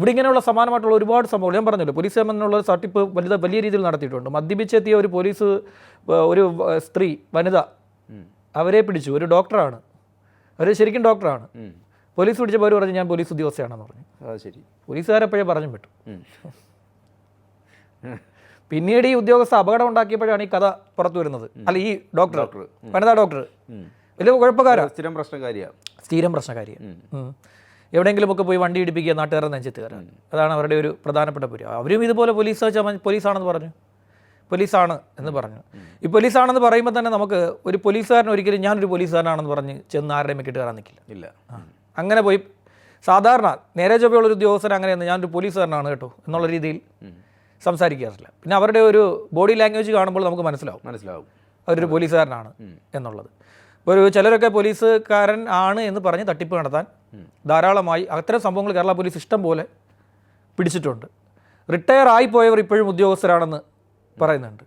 ഇവിടെ ഇങ്ങനെയുള്ള സമാനമായിട്ടുള്ള ഒരുപാട് സംഭവങ്ങൾ ഞാൻ പറഞ്ഞല്ലോ. പോലീസ് എന്നുള്ള തട്ടിപ്പ് വലുത് വലിയ രീതിയിൽ നടത്തിയിട്ടുണ്ട്. മദ്യപിച്ചെത്തിയ ഒരു പോലീസ് ഒരു സ്ത്രീ വനിത അവരെ പിടിച്ചു. ഒരു ഡോക്ടറാണ് അവർ ശരിക്കും ഡോക്ടറാണ് പോലീസ് പിടിച്ചപ്പോൾ അവർ പറഞ്ഞു ഞാൻ പോലീസ് ഉദ്യോഗസ്ഥയാണെന്ന് പറഞ്ഞു. ശരി. പോലീസുകാരെപ്പോഴേ പറഞ്ഞു വിട്ടു. പിന്നീട് ഈ ഉദ്യോഗസ്ഥ അപകടം ഉണ്ടാക്കിയപ്പോഴാണ് ഈ കഥ പുറത്തു വരുന്നത്. അല്ല ഈ ഡോക്ടർ വനിതാ ഡോക്ടർ വലിയ കുഴപ്പക്കാരാ. സ്ഥിരം പ്രശ്നക്കാരിയാ. സ്ഥിരം പ്രശ്നക്കാരിയാണ് എവിടെയെങ്കിലുമൊക്കെ പോയി വണ്ടി ഇടിപ്പിക്കുക നാട്ടുകാരെ നെഞ്ചത്ത് കയറാൻ അതാണ് അവരുടെ ഒരു പ്രധാനപ്പെട്ട പുരി അവരും ഇതുപോലെ പോലീസ് പോലീസാണെന്ന് പറഞ്ഞു. പോലീസാണ് എന്ന് പറഞ്ഞു. ഈ പോലീസാണെന്ന് പറയുമ്പോൾ തന്നെ നമുക്ക് ഒരു പോലീസുകാരൻ ഒരിക്കലും ഞാനൊരു പോലീസുകാരനാണെന്ന് പറഞ്ഞ് ചെന്ന് ആരുടെയും വെക്കിട്ട് കയറാൻ നിൽക്കില്ല ഇല്ല. അങ്ങനെ പോയി സാധാരണ നേരെ ചൊവ്വയുള്ള ഒരു ഉദ്യോഗസ്ഥൻ അങ്ങനെയെന്ന് ഞാനൊരു പോലീസുകാരനാണ് കേട്ടോ എന്നുള്ള രീതിയിൽ സംസാരിക്കാറില്ല. പിന്നെ അവരുടെ ഒരു ബോഡി ലാംഗ്വേജ് കാണുമ്പോൾ നമുക്ക് മനസ്സിലാവും. മനസ്സിലാവും. അവരൊരു പോലീസുകാരനാണ് എന്നുള്ളത്. ഇപ്പോൾ ഒരു ചിലരൊക്കെ പോലീസുകാരൻ ആണ് എന്ന് പറഞ്ഞ് തട്ടിപ്പ് നടത്താൻ ധാരാളമായി അത്തരം സംഭവങ്ങൾ കേരള പോലീസ് ഇഷ്ടം പോലെ പിടിച്ചിട്ടുണ്ട്. റിട്ടയർ ആയിപ്പോയവർ ഇപ്പോഴും ഉദ്യോഗസ്ഥരാണെന്ന് പറയുന്നുണ്ട്.